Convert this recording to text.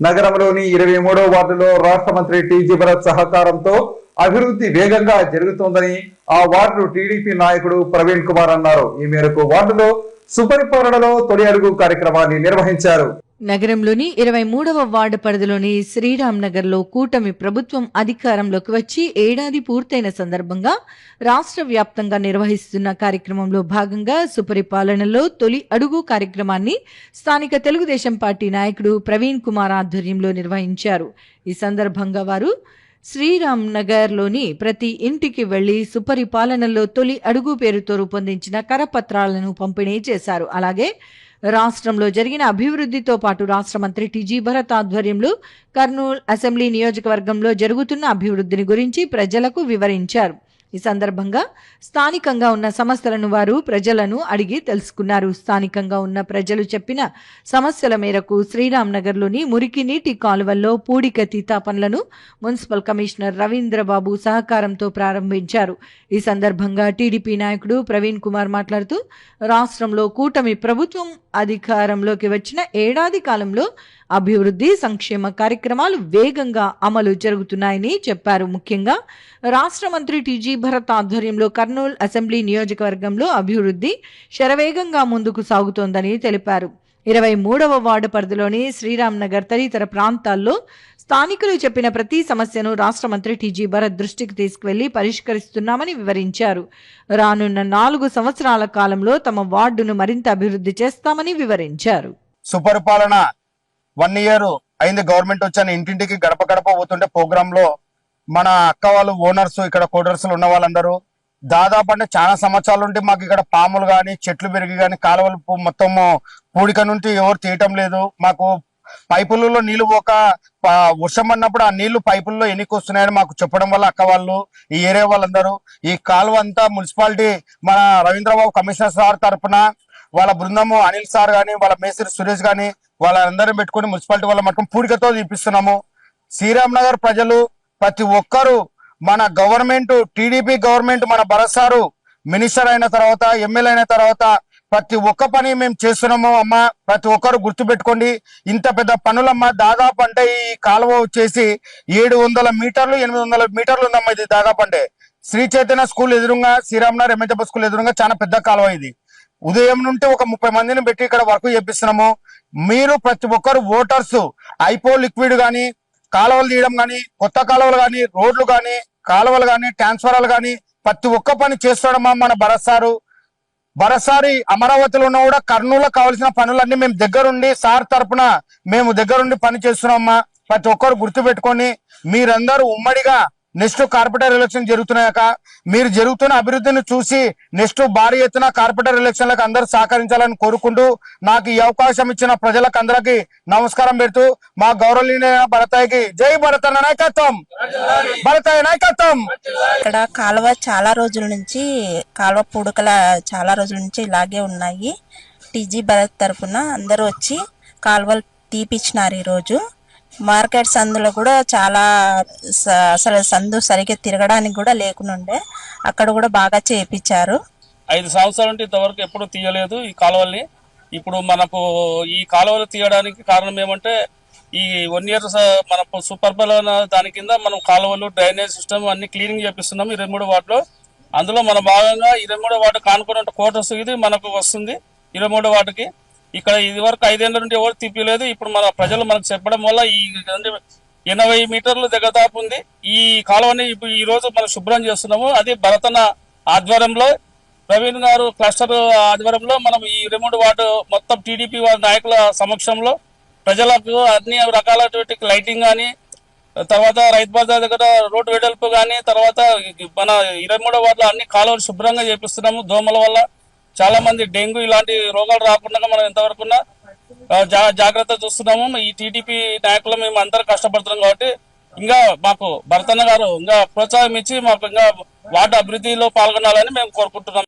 నగరంలోని ఇరవై మూడో వార్డులో రాష్ట్ర మంత్రి టీజీ భరత్ సహకారంతో అభివృద్ధి వేగంగా జరుగుతోందని ఆ వార్డు టీడీపీ నాయకుడు ప్రవీణ్ కుమార్ అన్నారు. ఈ మేరకు వార్డులో సుపరిపాలనలో తొలి అడుగు కార్యక్రమాన్ని నిర్వహించారు. నగరంలోని ఇరవై మూడవ వార్డు పరిధిలోని శ్రీరామ్ నగర్లో కూటమి ప్రభుత్వం అధికారంలోకి వచ్చి ఏడాది పూర్తయిన సందర్భంగా రాష్ట్ర వ్యాప్తంగా నిర్వహిస్తున్న కార్యక్రమంలో భాగంగా సుపరిపాలనలో తొలి అడుగు కార్యక్రమాన్ని స్థానిక తెలుగుదేశం పార్టీ నాయకుడు ప్రవీణ్ కుమార్ ఆధ్వర్యంలో నిర్వహించారు. ఈ సందర్భంగా వారు శ్రీరామ్ నగర్లోని ప్రతి ఇంటికి వెళ్ళి సుపరిపాలనలో తొలి అడుగు పేరుతో రూపొందించిన కరపత్రాలను పంపిణీ చేశారు. అలాగే రాష్ట్రంలో జరిగిన అభివృద్ధితో పాటు రాష్ట్ర మంత్రి టీజీ భరత్ ఆధ్వర్యంలో కర్నూలు అసెంబ్లీ నియోజకవర్గంలో జరుగుతున్న అభివృద్ధిని గురించి ప్రజలకు వివరించారు. ఈ సందర్భంగా స్థానికంగా ఉన్న సమస్యలను వారు ప్రజలను అడిగి తెలుసుకున్నారు. స్థానికంగా ఉన్న ప్రజలు చెప్పిన సమస్యల మేరకు శ్రీరామ్నగర్లోని మురికి నీటి కాలువల్లో పూడిక తీత పనులను మున్సిపల్ కమిషనర్ రవీంద్రబాబు సహకారంతో ప్రారంభించారు. ఈ సందర్భంగా టీడీపీ నాయకుడు ప్రవీణ్ కుమార్ మాట్లాడుతూ రాష్ట్రంలో కూటమి ప్రభుత్వం అధికారంలోకి వచ్చిన ఏడాది కాలంలో అభివృద్ధి సంక్షేమ కార్యక్రమాలు వేగంగా అమలు జరుగుతున్నాయని చెప్పారు. ముఖ్యంగా రాష్ట్ర మంత్రి టీజీ భరత్ ఆధ్వర్యంలో కర్నూలు అసెంబ్లీ నియోజకవర్గంలో అభివృద్ధి శరవేగంగా ముందుకు సాగుతోందని తెలిపారు. ఇరవై మూడవ వార్డు పరిధిలోని శ్రీరామ్నగర్ తదితర ప్రాంతాల్లో స్థానికులు చెప్పిన ప్రతి సమస్యను రాష్ట్ర మంత్రి టీజీ భరత్ దృష్టికి తీసుకువెళ్ళి పరిష్కరిస్తున్నామని వివరించారు. రానున్న నాలుగు సంవత్సరాల కాలంలో తమ వార్డును మరింత అభివృద్ధి చేస్తామని వివరించారు. సుపరిపాలన వన్ ఇయర్ అయింది గవర్నమెంట్ వచ్చాను ఇంటింటికి గడప గడప పోతుంటే ప్రోగ్రామ్లో మన అక్క వాళ్ళు ఓనర్స్ ఇక్కడ కోడర్స్ ఉన్న వాళ్ళందరూ దాదాపు అంటే చాలా సంవత్సరాలు ఉంటే మాకు ఇక్కడ పాములు కానీ చెట్లు పెరిగి కానీ కాలువలు మొత్తము మొత్తం పూడిక నుండి ఎవరు తీయటం లేదు. మాకు పైపులలో నీళ్ళు పోక వర్షం పడినప్పుడు ఆ నీళ్ళు పైపుల్లో ఎన్నికి వస్తున్నాయని మాకు చెప్పడం వల్ల అక్క వాళ్ళు ఈ ఏరియా వాళ్ళందరూ ఈ కాలువ అంతా మున్సిపాలిటీ మన రవీంద్రబాబు కమిషనర్ సార్ తరఫున వాళ్ళ బృందము అనిల్ సార్ కానీ వాళ్ళ మేస్త్రి సురేష్ కానీ వాళ్ళందరం పెట్టుకుని మున్సిపాలిటీ వాళ్ళ మటుకు పూడికతో తీపిస్తున్నాము. శ్రీరామ్ నగర్ ప్రజలు ప్రతి ఒక్కరు మన గవర్నమెంట్ టీడీపీ గవర్నమెంట్ మన భరసారు. మినిస్టర్ అయిన తర్వాత ఎమ్మెల్యే అయిన తర్వాత ప్రతి ఒక్క పని మేము చేస్తున్నాము అమ్మ. ప్రతి ఒక్కరు గుర్తు పెట్టుకోండి ఇంత పెద్ద పనులమ్మ దాదాపు అంటే ఈ కాలువ వచ్చేసి ఏడు వందల మీటర్లు ఎనిమిది వందల మీటర్లు ఉందమ్మా ఇది దాదాపు అంటే. శ్రీ చైతన్య స్కూల్ ఎదురుగా శ్రీరామ్నగర్ ఎంఎచబ స్కూల్ ఎదురుగా చాలా పెద్ద కాలువ ఇది. ఉదయం నుండి ఒక ముప్పై మందిని పెట్టి ఇక్కడ వర్క్ చేపిస్తున్నాము. మీరు ప్రతి ఒక్కరు ఓటర్స్ ఐపో లిక్విడ్ కానీ కాలువలు తీయడం కానీ కొత్త కాలువలు కానీ రోడ్లు కానీ కాలువలు కానీ ట్రాన్స్ఫరాలు కానీ ప్రతి ఒక్క పని చేస్తాడమ్మా మన భరత్ సారు. భరసారి అమరావతిలో ఉన్న కూడా కర్నూలు కావాల్సిన పనులన్నీ మేము దగ్గరుండి సార్ తరపున మేము దగ్గరుండి పని చేస్తున్నామమ్మా. ప్రతి ఒక్కరు గుర్తు పెట్టుకొని మీరందరూ ఉమ్మడిగా నెక్స్ట్ కార్పొరేటర్ ఎలక్షన్ జరుగుతున్నాయక. మీరు జరుగుతున్న అభివృద్ధిని చూసి నెక్స్ట్ భారీ ఎత్తున కార్పొరేటర్ ఎలక్షన్లకు అందరూ సహకరించాలని కోరుకుంటూ నాకు ఈ అవకాశం ఇచ్చిన ప్రజలకు అందరికి నమస్కారం పెడుతూ మా గౌరవనీయ భరతాయికి జై భరత నాయకత్వం. భరతాయి నాయకత్వం. ఇక్కడ కాలువ చాలా రోజుల నుంచి కాలువ పుడకల చాలా రోజుల నుంచి ఇలాగే ఉన్నాయి. టీజీ భరత్ తరఫున అందరూ వచ్చి కాలువలు తీపిచ్చినారు ఈరోజు. మార్కెట్ సందులో కూడా చాలా స- అసలు సందు సరిగ్గా తిరగడానికి కూడా లేకునుండే. అక్కడ కూడా బాగా చేయించారు ఐదు సంవత్సరాల నుండి ఇంతవరకు ఎప్పుడు తీయలేదు ఈ కాలువల్ని. ఇప్పుడు మనకు ఈ కాలువలు తీయడానికి కారణం ఏమంటే ఈ వన్ ఇయర్ మన సూపర్ పలన దాని కింద మనం కాలువలు డ్రైనేజ్ సిస్టమ్ అన్ని క్లీనింగ్ చేపిస్తున్నాం ఇరవై మూడు వార్డులో. అందులో మన భాగంగా ఇరవై మూడో వార్డు కానుకున్న కోటర్స్ ఇది మనకు వస్తుంది ఇరవై మూడో వార్డుకి. ఇక్కడ ఇది వరకు ఐదేళ్ళ నుండి ఎవరు తిప్పలేదు ఇప్పుడు మన ప్రజలు మనకు చెప్పడం వల్ల ఈ ఎనభై మీటర్లు దగ్గర దాపు ఉంది. ఈ కాలువని ఇప్పుడు ఈ రోజు మనం శుభ్రం చేస్తున్నాము. అది భరతన ఆధ్వర్యంలో ప్రవీణ్ గారు క్లస్టర్ ఆధ్వర్యంలో మనం ఈ రిమోట్ వార్డు మొత్తం టీడీపీ వారి నాయకుల సమక్షంలో ప్రజలకు అన్ని రకాలటువంటి లైటింగ్ కానీ తర్వాత రైతు బజార్ దగ్గర రోడ్డు వెడల్పు కానీ తర్వాత మన ఇరవై మూడో వార్డులో అన్ని కాలువలు శుభ్రంగా చేపిస్తున్నాము. దోమల వల్ల చాలా మంది డెంగ్యూ ఇలాంటి రోగాలు రాకుండా మనం ఎంతవరకు జాగ్రత్త చూస్తున్నాము. ఈ టీడీపీ నాయకులు మేము అందరూ కష్టపడుతున్నాం కాబట్టి ఇంకా మాకు భరతన్న గారు ఇంకా ప్రోత్సాహం ఇచ్చి మాకు ఇంకా వార్డు అభివృద్ధిలో పాల్గొనాలని మేము కోరుకుంటున్నాం.